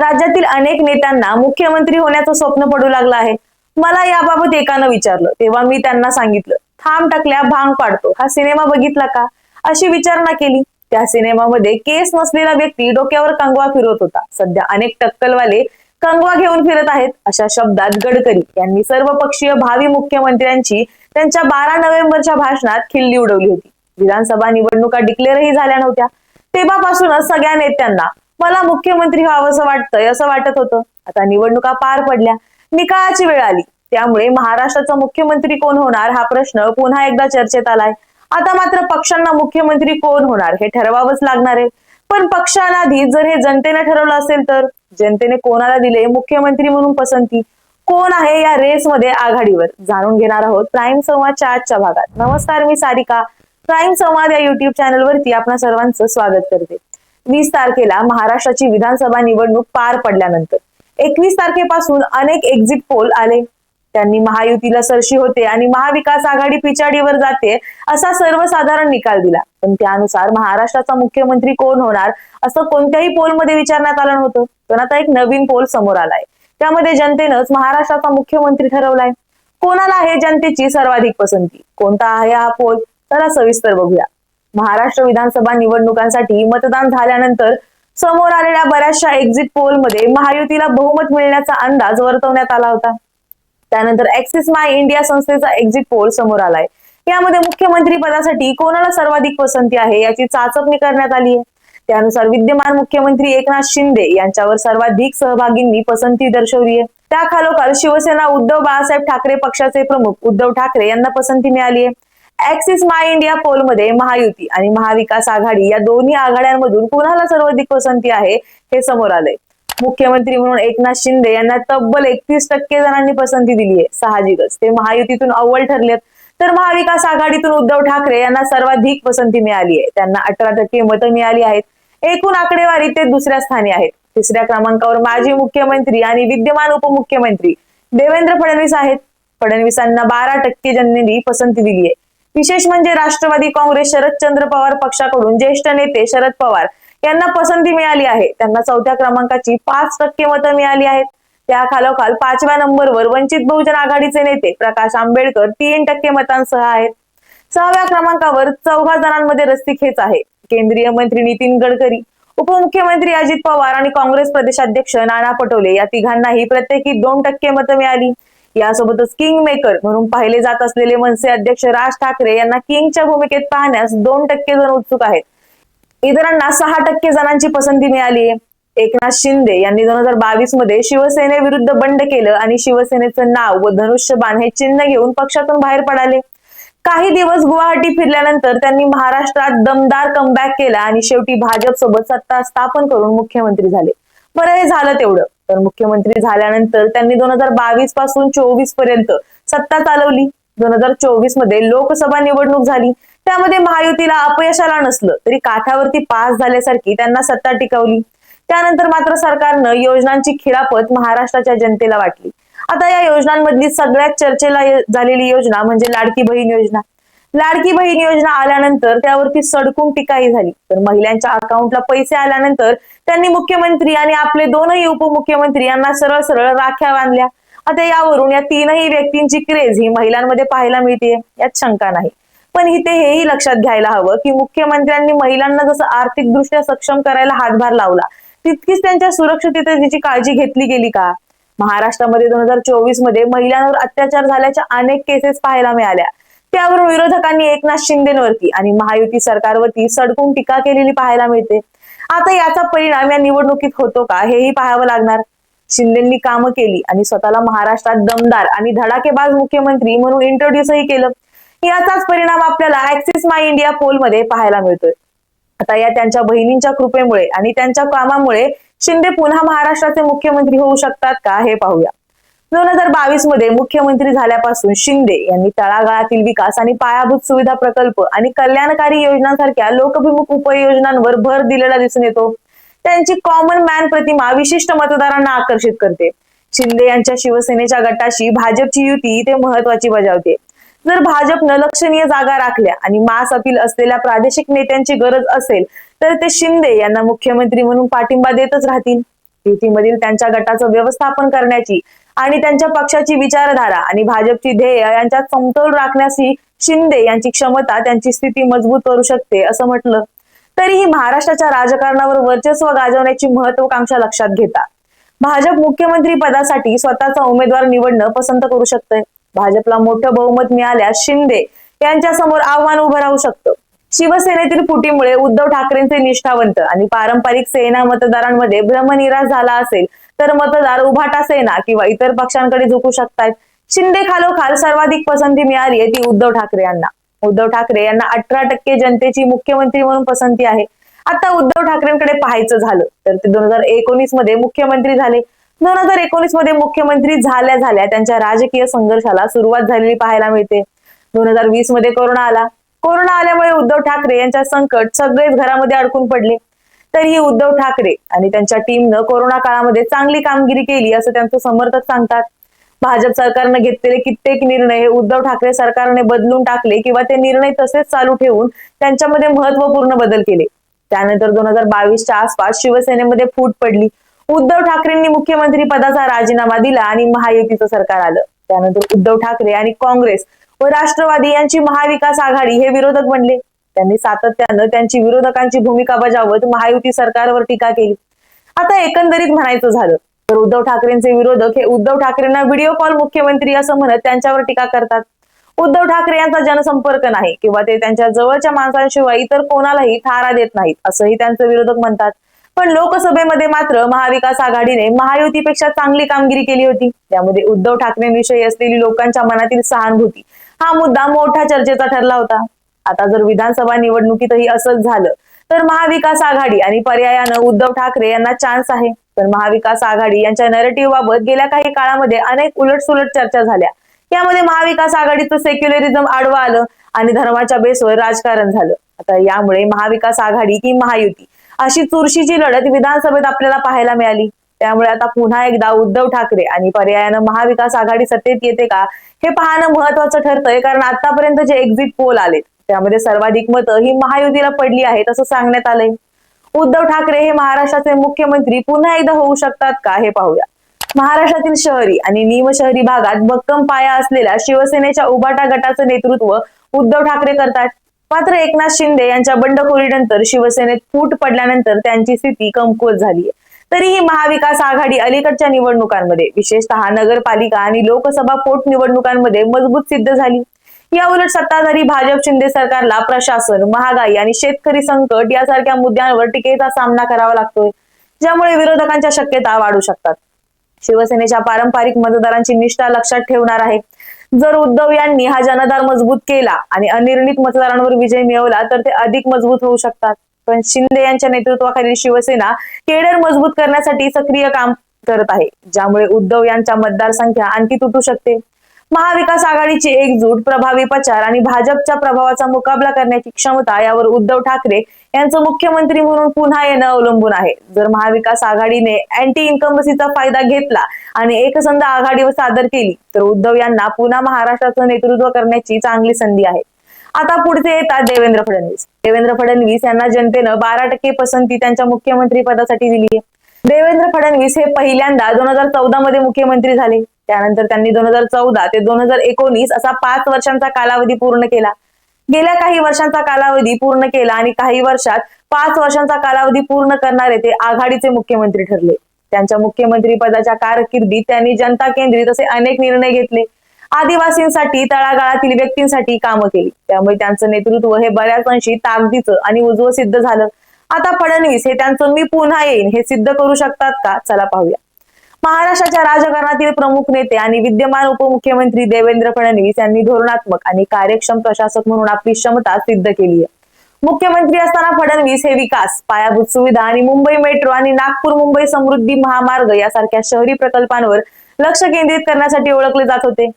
राज्यातील अनेक नेत्यांना मुख्यमंत्री होण्याचं स्वप्न पडू लागलं आहे. मला याबाबत एकानं विचारलं तेव्हा मी त्यांना सांगितलं थांब टाकल्या भांग पाडतो. हा सिनेमा बघितला का? अशी विचारणा केली. त्या सिनेमामध्ये केस नसलेला व्यक्ती डोक्यावर कंगवा फिरवत होता. सध्या अनेक टक्कलवाले कंगवा घेऊन फिरत आहेत अशा शब्दात गडकरी यांनी सर्वपक्षीय भावी मुख्यमंत्र्यांची त्यांच्या बारा नोव्हेंबरच्या भाषणात खिल्ली उडवली होती. विधानसभा निवडणुका डिक्लेअरही झाल्या नव्हत्या. तेव्हापासूनच सगळ्या नेत्यांना मला मुख्यमंत्री व्हावंसं वाटतंय असं वाटत होतं. आता निवडणुका पार पडल्या. निकालाची वेळ आली. त्यामुळे महाराष्ट्राचा मुख्यमंत्री कोण होणार हा प्रश्न पुन्हा एकदा चर्चेत आलाय. आता मात्र पक्षांना मुख्यमंत्री कोण होणार हे ठरवावंच लागणार आहे. पण पक्षांआधी जर हे जनतेने ठरवलं असेल तर जनतेने कोणाला दिले मुख्यमंत्री म्हणून पसंती कोण आहे या रेसमध्ये आघाडीवर? जाणून घेणार आहोत प्राईम संवादच्या आजच्या भागात. नमस्कार मी सारिका. प्राईम संवाद या युट्यूब चॅनलवरती आपणा सर्वांचं स्वागत करते. वीस तारखेला महाराष्ट्राची विधानसभा निवडणूक पार पडल्यानंतर. एकवीस तारखेपासून अनेक एक्झिट पोल आले. त्यांनी महायुतीला सरशी होते आणि महाविकास आघाडी पिछाडीवर जाते असा सर्वसाधारण निकाल दिला. पण त्यानुसार महाराष्ट्राचा मुख्यमंत्री कोण होणार असं कोणत्याही पोलमध्ये विचारण्यात आलं नव्हतं. पण आता एक नवीन पोल समोर आलाय. त्यामध्ये जनतेनंच महाराष्ट्राचा मुख्यमंत्री ठरवलाय. कोणाला आहे जनतेची सर्वाधिक पसंती? कोणता आहे हा पोल चला सविस्तर बघूया. महाराष्ट्र विधानसभा निवडणुकांसाठी मतदान झाल्यानंतर समोर आलेल्या बऱ्याचशा एक्झिट पोलमध्ये महायुतीला बहुमत मिळण्याचा अंदाज वर्तवण्यात आला होता. त्यानंतर एक्सिस माय इंडिया संस्थेचा एक्झिट पोल समोर आलाय. यामध्ये मुख्यमंत्री पदासाठी कोणाला सर्वाधिक पसंती आहे याची चाचपणी करण्यात आली आहे. त्यानुसार विद्यमान मुख्यमंत्री एकनाथ शिंदे यांच्यावर सर्वाधिक सहभागींनी पसंती दर्शवली आहे. त्या खालोखाल शिवसेना उद्धव बाळासाहेब ठाकरे पक्षाचे प्रमुख उद्धव ठाकरे यांना पसंती मिळाली आहे. ऍक्सिस माय इंडिया पोलमध्ये महायुती आणि महाविकास आघाडी या दोन्ही आघाड्यांमधून कुणाला सर्वाधिक पसंती आहे हे समोर आलंय. मुख्यमंत्री म्हणून एकनाथ शिंदे यांना तब्बल एकतीस टक्के जणांनी पसंती दिली आहे. साहजिकच. ते महायुतीतून अव्वल ठरलेत. तर महाविकास आघाडीतून उद्धव ठाकरे यांना सर्वाधिक पसंती मिळाली आहे. त्यांना अठरा टक्के मतं मिळाली आहेत. एकूण आकडेवारी ते दुसऱ्या स्थानी आहेत. तिसऱ्या क्रमांकावर माजी मुख्यमंत्री आणि विद्यमान उपमुख्यमंत्री देवेंद्र फडणवीस आहेत. फडणवीसांना बारा टक्के जनतेने पसंती दिली आहे. विशेष म्हणजे राष्ट्रवादी काँग्रेस शरदचंद्र पवार पक्षाकडून ज्येष्ठ नेते शरद पवार यांना पसंती मिळाली आहे. त्यांना चौथ्या क्रमांकाची पाच टक्के मतं मिळाली आहेत. त्या खालोखाल पाचव्या नंबरवर वंचित बहुजन आघाडीचे नेते प्रकाश आंबेडकर तीन टक्के मतांसह आहेत. सहाव्या क्रमांकावर चौघा जणांमध्ये रस्तीखेच आहे. केंद्रीय मंत्री नितीन गडकरी उपमुख्यमंत्री अजित पवार आणि काँग्रेस प्रदेशाध्यक्ष नाना पटोले या तिघांनाही प्रत्येकी दोन टक्के मतं मिळाली. यासोबतच किंग मेकर म्हणून पाहिले जात असलेले मनसे अध्यक्ष राज ठाकरे यांना किंगच्या भूमिकेत पाहण्यास दोन टक्के जण उत्सुक आहेत. इतरांना सहा टक्के जणांची पसंती मिळाली. आहे एकनाथ शिंदे यांनी दोन हजार बावीसमध्ये शिवसेनेविरुद्ध बंड केलं आणि शिवसेनेचं नाव व धनुष्यबाण हे चिन्ह घेऊन पक्षातून बाहेर पडाले. काही दिवस गुवाहाटी फिरल्यानंतर त्यांनी महाराष्ट्रात दमदार कमबॅक केला आणि शेवटी भाजप सोबत सत्ता स्थापन करून मुख्यमंत्री झाले. बरं हे झालं तेवढं. तर मुख्यमंत्री झाल्यानंतर त्यांनी दोन हजार बावीसपासून चोवीसपर्यंत सत्ता चालवली. दोन हजार चोवीसमध्ये लोकसभा निवडणूक झाली. त्यामध्ये महायुतीला अपयशाला नसलं तरी काठावरती पास झाल्यासारखी त्यांना सत्ता टिकवली. त्यानंतर मात्र सरकारनं योजनांची खिळापत महाराष्ट्राच्या जनतेला वाटली. आता या योजनांमधली सगळ्यात चर्चेला झालेली योजना म्हणजे लाडकी बहीण योजना. लाडकी बहीण योजना आल्यानंतर त्यावरती सडकून टीकाही झाली. तर महिलांच्या अकाउंटला पैसे आल्यानंतर त्यांनी मुख्यमंत्री आणि आपले दोनही उपमुख्यमंत्री यांना सरळ सरळ राख्या बांधल्या. आता यावरून या तीनही व्यक्तींची क्रेज ही महिलांमध्ये पाहायला मिळते यात शंका नाही. पण इथे हेही लक्षात घ्यायला हवं की मुख्यमंत्र्यांनी महिलांना जसं आर्थिकदृष्ट्या सक्षम करायला हातभार लावला तितकीच त्यांच्या सुरक्षिततेची काळजी घेतली गेली का? महाराष्ट्रामध्ये दोन हजार चोवीसमध्ये महिलांवर अत्याचार झाल्याच्या अनेक केसेस पाहायला मिळाल्या. त्यावरून विरोधकांनी एकनाथ शिंदेवरती आणि महायुती सरकारवरती सडकून टीका केलेली पाहायला मिळते. आता याचा परिणाम या निवडणुकीत होतो का? हेही पाहावं लागणार. शिंदेंनी कामं केली आणि स्वतःला महाराष्ट्रात दमदार आणि धडाकेबाज मुख्यमंत्री म्हणून इंट्रोड्यूसही केलं. याचाच परिणाम आपल्याला ऍक्सिस माय इंडिया पोलमध्ये पाहायला मिळतोय. आता या त्यांच्या बहिणींच्या कृपेमुळे आणि त्यांच्या कामामुळे शिंदे पुन्हा महाराष्ट्राचे मुख्यमंत्री होऊ शकतात का? हे पाहूया. दोन हजार बावीसमध्ये मुख्यमंत्री झाल्यापासून शिंदे यांनी तळागाळातील विकास आणि पायाभूत सुविधा प्रकल्प आणि कल्याणकारी योजनांसारख्या लोकभिमुख उपाययोजनांवर भर दिलेला दिसून येतो. त्यांची कॉमन मॅन प्रतिमा विशिष्ट मतदारांना आकर्षित करते. शिंदे यांच्या शिवसेनेच्या गटाशी भाजपची युती ते महत्वाची बजावते. जर भाजपनं लक्षणीय जागा राखल्या आणि मास अपील असलेल्या प्रादेशिक नेत्यांची गरज असेल तर ते शिंदे यांना मुख्यमंत्री म्हणून पाठिंबा देतच राहतील. युतीमधील त्यांच्या गटाचं व्यवस्थापन करण्याची आणि त्यांच्या पक्षाची विचारधारा आणि भाजपची ध्येय यांच्यात समतोल राखण्यास ही शिंदे यांची क्षमता त्यांची स्थिती मजबूत करू शकते असं म्हटलं. तरीही महाराष्ट्राच्या राजकारणावर वर्चस्व गाजवण्याची महत्वाकांक्षा लक्षात घेता. भाजप मुख्यमंत्री पदासाठी स्वतःचा उमेदवार निवडणं पसंत करू शकते भाजपला मोठं बहुमत मिळाल्यास शिंदे यांच्या समोर आव्हान उभं राहू शकतं. शिवसेनेतील फुटीमुळे उद्धव ठाकरेंचे निष्ठावंत आणि पारंपरिक सेना मतदारांमध्ये भ्रमनिराश झाला असेल तर मतदार उभाटा सेना किंवा इतर पक्षांकडे झुकू शकतात शिंदे खालोखाल सर्वाधिक पसंती मिळाली आहे ती उद्धव ठाकरे यांना. उद्धव ठाकरे यांना अठरा टक्के जनतेची मुख्यमंत्री म्हणून पसंती आहे. आता उद्धव ठाकरेंकडे पाहायचं झालं तर ते दोन हजार एकोणीसमध्ये मुख्यमंत्री झाले. दोन हजार एकोणीसमध्ये मुख्यमंत्री झाल्या झाल्या त्यांच्या राजकीय संघर्षाला सुरुवात झालेली पाहायला मिळते. दोन हजार वीसमध्ये कोरोना आला. कोरोना आल्यामुळे उद्धव ठाकरे यांच्या संकट सगळेच घरामध्ये अडकून पडले. तरीही उद्धव ठाकरे आणि त्यांच्या टीमनं कोरोना काळामध्ये चांगली कामगिरी केली असं त्यांचं समर्थक सांगतात. भाजप सरकारनं घेतलेले कित्येक निर्णय हे उद्धव ठाकरे सरकारने बदलून टाकले किंवा ते निर्णय तसेच चालू ठेवून त्यांच्यामध्ये महत्त्वपूर्ण बदल केले. त्यानंतर दोन हजार बावीसच्या आसपास शिवसेनेमध्ये फूट पडली. उद्धव ठाकरेंनी मुख्यमंत्री पदाचा राजीनामा दिला आणि महायुतीचं सरकार आलं. त्यानंतर उद्धव ठाकरे आणि काँग्रेस व राष्ट्रवादी यांची महाविकास आघाडी हे विरोधक बनले. त्यांनी सातत्यानं त्यांची विरोधकांची भूमिका बजावत महायुती सरकारवर टीका केली. आता एकंदरीत म्हणायचं झालं तर उद्धव ठाकरेंचे विरोधक हे उद्धव ठाकरेंना व्हिडिओ कॉल मुख्यमंत्री असं म्हणत त्यांच्यावर टीका करतात. उद्धव ठाकरे यांचा जनसंपर्क नाही किंवा ते त्यांच्या जवळच्या माणसांशिवाय इतर कोणालाही थारा देत नाहीत असंही त्यांचे विरोधक म्हणतात. पण लोकसभेमध्ये मात्र महाविकास आघाडीने महायुतीपेक्षा चांगली कामगिरी केली होती. त्यामध्ये उद्धव ठाकरेंविषयी असलेली लोकांच्या मनातील सहानुभूती हा मुद्दा मोठा चर्चेचा ठरला होता. आता जर विधानसभा निवडणुकीतही असंच झालं तर महाविकास आघाडी आणि पर्यायानं उद्धव ठाकरे यांना चान्स आहे. तर महाविकास आघाडी यांच्या नरेटिव्ह बाबत गेल्या काही काळामध्ये अनेक उलटसुलट चर्चा झाल्या. यामध्ये महाविकास आघाडीचं सेक्युलरिझम आडवा आलं आणि धर्माच्या बेसवर राजकारण झालं. आता यामुळे महाविकास आघाडी की महायुती अशी चुरशीची लढत विधानसभेत आपल्याला पाहायला मिळाली. त्यामुळे आता पुन्हा एकदा उद्धव ठाकरे आणि पर्यायानं महाविकास आघाडी सत्तेत येते का हे पाहणं महत्वाचं ठरतंय कारण आतापर्यंत जे एक्झिट पोल आलेत त्यामध्ये सर्वाधिक मतं ही महायुतीला पडली आहेत असं सांगण्यात आलंय. उद्धव ठाकरे हे महाराष्ट्राचे मुख्यमंत्री पुन्हा एकदा होऊ शकतात का हे पाहूया. महाराष्ट्रातील शहरी आणि निमशहरी भागात भक्कम पाया असलेल्या शिवसेनेच्या उबाटा गटाचं नेतृत्व उद्धव ठाकरे करतात. मात्र एकनाथ शिंदे यांच्या बंडखोरीनंतर शिवसेनेत फूट पडल्यानंतर त्यांची स्थिती कमकुवत झाली तरीही महाविकास आघाडी अलीकडच्या निवडणुकांमध्ये विशेषतः नगरपालिका आणि लोकसभा पोटनिवडणुकांमध्ये मजबूत सिद्ध झाली. या उलट सत्ताधारी भाजप शिंदे सरकारला प्रशासन महागाई आणि शेतकरी संकट यासारख्या मुद्द्यांवर टीकेचा सामना करावा लागतोय ज्यामुळे विरोधकांच्या शक्यता वाढू शकतात. शिवसेनेच्या पारंपरिक मतदारांची निष्ठा लक्षात ठेवणार आहे. जर उद्धव यांनी हा जनदार मजबूत केला आणि अनिर्णित मतदारांवर विजय मिळवला तर ते अधिक मजबूत होऊ शकतात. पण शिंदे यांच्या नेतृत्वाखालील शिवसेना केडर मजबूत करण्यासाठी सक्रिय काम करत आहे ज्यामुळे उद्धव यांच्या मतदारसंख्या आणखी तुटू शकते. महाविकास आघाडीची एकजूट प्रभावी प्रचार आणि भाजपच्या प्रभावाचा मुकाबला करण्याची क्षमता यावर उद्धव ठाकरे यांचं मुख्यमंत्री म्हणून पुन्हा येणं अवलंबून आहे. जर महाविकास आघाडीने अँटी इन्कम्बसीचा फायदा घेतला आणि एकसंध आघाडीवर सादर केली तर उद्धव यांना पुन्हा महाराष्ट्राचं नेतृत्व करण्याची चांगली संधी आहे. आता पुढचे येतात देवेंद्र फडणवीस. देवेंद्र फडणवीस यांना जनतेनं बारा टक्के पसंती त्यांच्या मुख्यमंत्री पदासाठी दिली आहे देवेंद्र फडणवीस हे पहिल्यांदा दोन हजार चौदा मध्ये मुख्यमंत्री झाले. त्यानंतर त्यांनी दोन हजार चौदा ते दोन हजार एकोणीस असा पाच वर्षांचा कालावधी पूर्ण केला. गेल्या काही वर्षांचा कालावधी पूर्ण केला आणि काही वर्षात पाच वर्षांचा कालावधी पूर्ण करणारे ते आघाडीचे मुख्यमंत्री ठरले. त्यांच्या मुख्यमंत्री पदाच्या कारकिर्दीत त्यांनी जनता केंद्रित असे अनेक निर्णय घेतले. आदिवासींसाठी तळागाळातील व्यक्तींसाठी कामं केली. त्यामुळे त्यांचं नेतृत्व हे बऱ्याच अंशी ताकदीचं आणि उजवं सिद्ध झालं. आता फडणवीस हे त्यांचं मी पुन्हा येईन हे सिद्ध करू शकतात का? चला पाहूया. महाराष्ट्राच्या राजकारणातील प्रमुख नेते आणि विद्यमान उपमुख्यमंत्री देवेंद्र फडणवीस यांनी धोरणात्मक आणि कार्यक्षम प्रशासक म्हणून आपली क्षमता सिद्ध केली आहे. मुख्यमंत्री असताना फडणवीस हे विकास पायाभूत सुविधा आणि मुंबई मेट्रो आणि नागपूर मुंबई समृद्धी महामार्ग यासारख्या शहरी प्रकल्पांवर लक्ष केंद्रित करण्यासाठी ओळखले जात होते.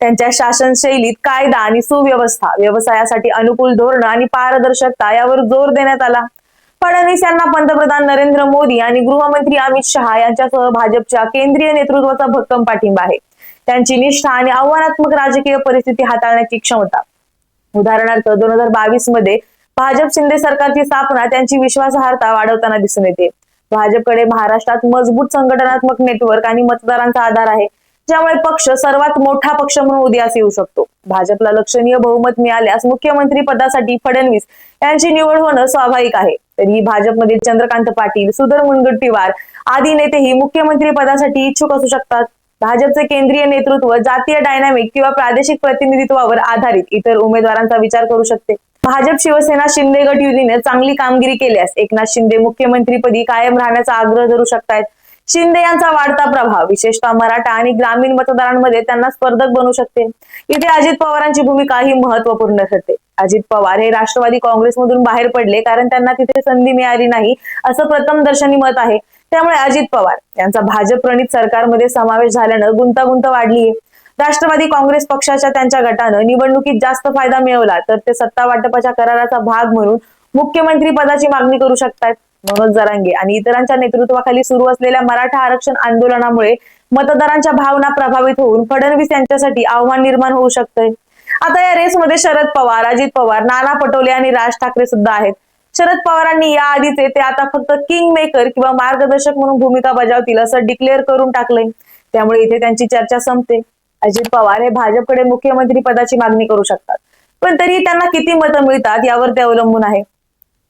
त्यांच्या शासन शैलीत कायदा आणि सुव्यवस्था व्यवसायासाठी अनुकूल धोरण आणि पारदर्शकता यावर जोर देण्यात आला. फडणवीस यांना पंतप्रधान नरेंद्र मोदी आणि गृहमंत्री अमित शहा यांच्यासह भाजपच्या केंद्रीय नेतृत्वाचा भक्कम पाठिंबा आहे. त्यांची निष्ठा आणि आव्हानात्मक राजकीय परिस्थिती हाताळण्याची क्षमता. उदाहरणार्थ दोन हजार बावीसमध्ये भाजप शिंदे सरकारची स्थापना त्यांची विश्वासार्हता वाढवताना दिसून येते. भाजपकडे महाराष्ट्रात मजबूत संघटनात्मक नेटवर्क आणि मतदारांचा आधार आहे ज्यामुळे पक्ष सर्वात मोठा पक्ष म्हणून उदयास येऊ शकतो. भाजपला लक्षणीय बहुमत मिळाल्यास मुख्यमंत्री पदासाठी फडणवीस यांची निवड होणं स्वाभाविक आहे. तरीही भाजपमध्ये चंद्रकांत पाटील सुधर मुनगंटीवार आदी नेतेही मुख्यमंत्री पदासाठी इच्छुक असू शकतात. भाजपचे केंद्रीय नेतृत्व जातीय डायनामिक किंवा प्रादेशिक प्रतिनिधित्वावर आधारित इतर उमेदवारांचा विचार करू शकते. भाजप शिवसेना शिंदे गट युतीने चांगली कामगिरी केल्यास एकनाथ शिंदे मुख्यमंत्रीपदी कायम राहण्याचा आग्रह धरू शकतायत. शिंदे यांचा वाढता प्रभाव विशेषतः मराठा आणि ग्रामीण मतदारांमध्ये त्यांना स्पर्धक बनू शकते. इथे अजित पवारांची भूमिका ही महत्त्वपूर्ण ठरते. अजित पवार हे राष्ट्रवादी काँग्रेसमधून बाहेर पडले कारण त्यांना तिथे संधी मिळाली नाही असं प्रथम दर्शनी मत आहे. त्यामुळे अजित पवार यांचा भाजप प्रणित सरकारमध्ये समावेश झाल्यानं गुंतागुंत वाढलीये. राष्ट्रवादी काँग्रेस पक्षाच्या त्यांच्या गटानं निवडणुकीत जास्त फायदा मिळवला तर ते सत्ता वाटपाच्या कराराचा भाग म्हणून मुख्यमंत्री पदाची मागणी करू शकतात. मनोज जरांगे. आणि इतरांच्या नेतृत्वाखाली सुरू असलेल्या मराठा आरक्षण आंदोलनामुळे मतदारांच्या भावना प्रभावित होऊन फडणवीस यांच्यासाठी आव्हान निर्माण होऊ शकतंय. आता या रेसमध्ये शरद पवार अजित पवार नाना पटोले आणि राज ठाकरे सुद्धा आहेत. शरद पवारांनी या आधीचे ते आता फक्त किंग मेकर किंवा मार्गदर्शक म्हणून भूमिका बजावतील असं डिक्लेअर करून टाकलंय. त्यामुळे इथे त्यांची चर्चा संपते. अजित पवार हे भाजपकडे मुख्यमंत्री पदाची मागणी करू शकतात. पण तरी त्यांना किती मतं मिळतात यावर ते अवलंबून आहे.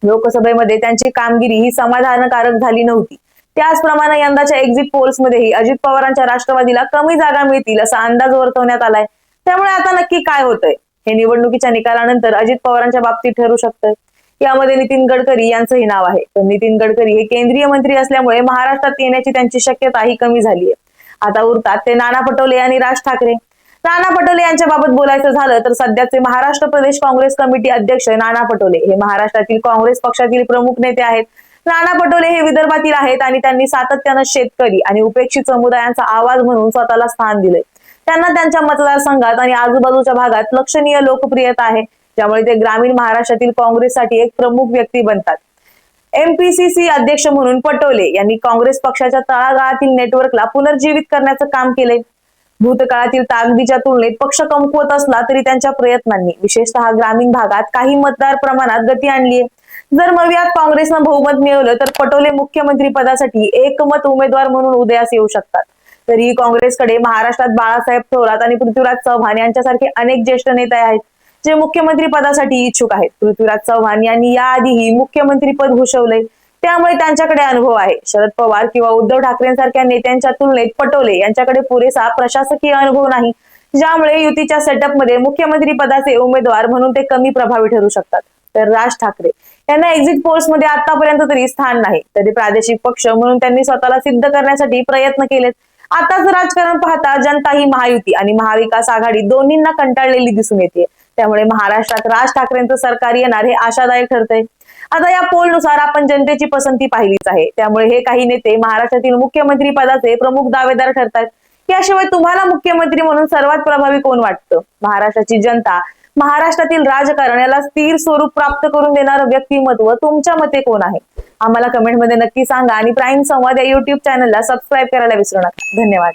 लोकसभेमध्ये त्यांची कामगिरी ही समाधानकारक झाली नव्हती. त्याचप्रमाणे यंदाच्या एक्झिट पोल्समध्येही अजित पवारांच्या राष्ट्रवादीला कमी जागा मिळतील असा अंदाज वर्तवण्यात आलाय. त्यामुळे आता नक्की काय होतंय? हे निवडणुकीच्या निकालानंतर अजित पवारांच्या बाबतीत ठरू शकतंय. यामध्ये नितीन गडकरी यांचंही नाव आहे. तर नितीन गडकरी हे केंद्रीय मंत्री असल्यामुळे महाराष्ट्रात येण्याची त्यांची शक्यता ही कमी झाली आहे आता उरतात ते नाना पटोले आणि राज ठाकरे. नाना पटोले यांच्या बाबत बोलायचं झालं तर सध्याचे महाराष्ट्र प्रदेश काँग्रेस कमिटी अध्यक्ष नाना पटोले. हे महाराष्ट्रातील काँग्रेस पक्षातील प्रमुख नेते आहेत. नाना पटोले हे विदर्भातील आहेत आणि त्यांनी सातत्यानं शेतकरी आणि उपेक्षित समुदायांचा आवाज म्हणून स्वतःला स्थान दिले त्यांना त्यांच्या मतदारसंघात आणि आजूबाजूच्या भागात लक्षणीय लोकप्रियता आहे त्यामुळे ते ग्रामीण महाराष्ट्रातील काँग्रेससाठी एक प्रमुख व्यक्ती बनतात. एमपीसीसी अध्यक्ष म्हणून पटोले यांनी काँग्रेस पक्षाच्या तळागाळातील नेटवर्कला पुनर्जीवित करण्याचं काम केले भूतकाळातील ताकदीच्या तुलनेत पक्ष कमकुवत असला तरी त्यांच्या प्रयत्नांनी विशेषतः ग्रामीण भागात काही मतदार प्रमाणात गती आणली जर मवियात काँग्रेसनं बहुमत मिळवलं तर पटोले मुख्यमंत्री पदासाठी एकमत उमेदवार म्हणून उदयास येऊ शकतात. तरीही काँग्रेसकडे महाराष्ट्रात बाळासाहेब थोरात आणि पृथ्वीराज चव्हाण यांच्यासारखे अनेक ज्येष्ठ नेते आहेत जे मुख्यमंत्री पदासाठी इच्छुक आहेत. पृथ्वीराज चव्हाण यांनी याआधीही मुख्यमंत्री पद भूषवलंय. त्यामुळे त्यांच्याकडे अनुभव आहे. शरद पवार किंवा उद्धव ठाकरेंसारख्या नेत्यांच्या तुलनेत पटोले यांच्याकडे पुरेसा प्रशासकीय अनुभव नाही. ज्यामुळे युतीच्या सेटअपमध्ये मुख्यमंत्री पदाचे उमेदवार म्हणून ते कमी प्रभावी ठरू शकतात. तर राज ठाकरे यांना एक्झिट पोल्समध्ये आतापर्यंत तरी स्थान नाही. तरी प्रादेशिक पक्ष म्हणून त्यांनी स्वतःला सिद्ध करण्यासाठी प्रयत्न केलेत. आताच राजकारण पाहता जनता ही महायुती आणि महाविकास आघाडी दोन्हींना कंटाळलेली दिसून येते. त्यामुळे महाराष्ट्रात राज ठाकरेंचं सरकार येणार हे आशादायक ठरतंय. आता या पोलनुसार आपण जनतेची पसंती पाहिलीच आहे. त्यामुळे हे काही नेते महाराष्ट्रातील मुख्यमंत्री पदाचे प्रमुख दावेदार ठरतात. याशिवाय तुम्हाला मुख्यमंत्री म्हणून सर्वात प्रभावी कोण वाटतं? महाराष्ट्राची जनता महाराष्ट्रातील राजकारण याला स्थिर स्वरूप प्राप्त करून देणारं व्यक्तिमत्व तुमच्या मते कोण आहे? आम्हाला कमेंटमध्ये नक्की सांगा आणि प्राईम संवाद या युट्यूब चॅनलला सबस्क्राईब करायला विसरू नका. धन्यवाद.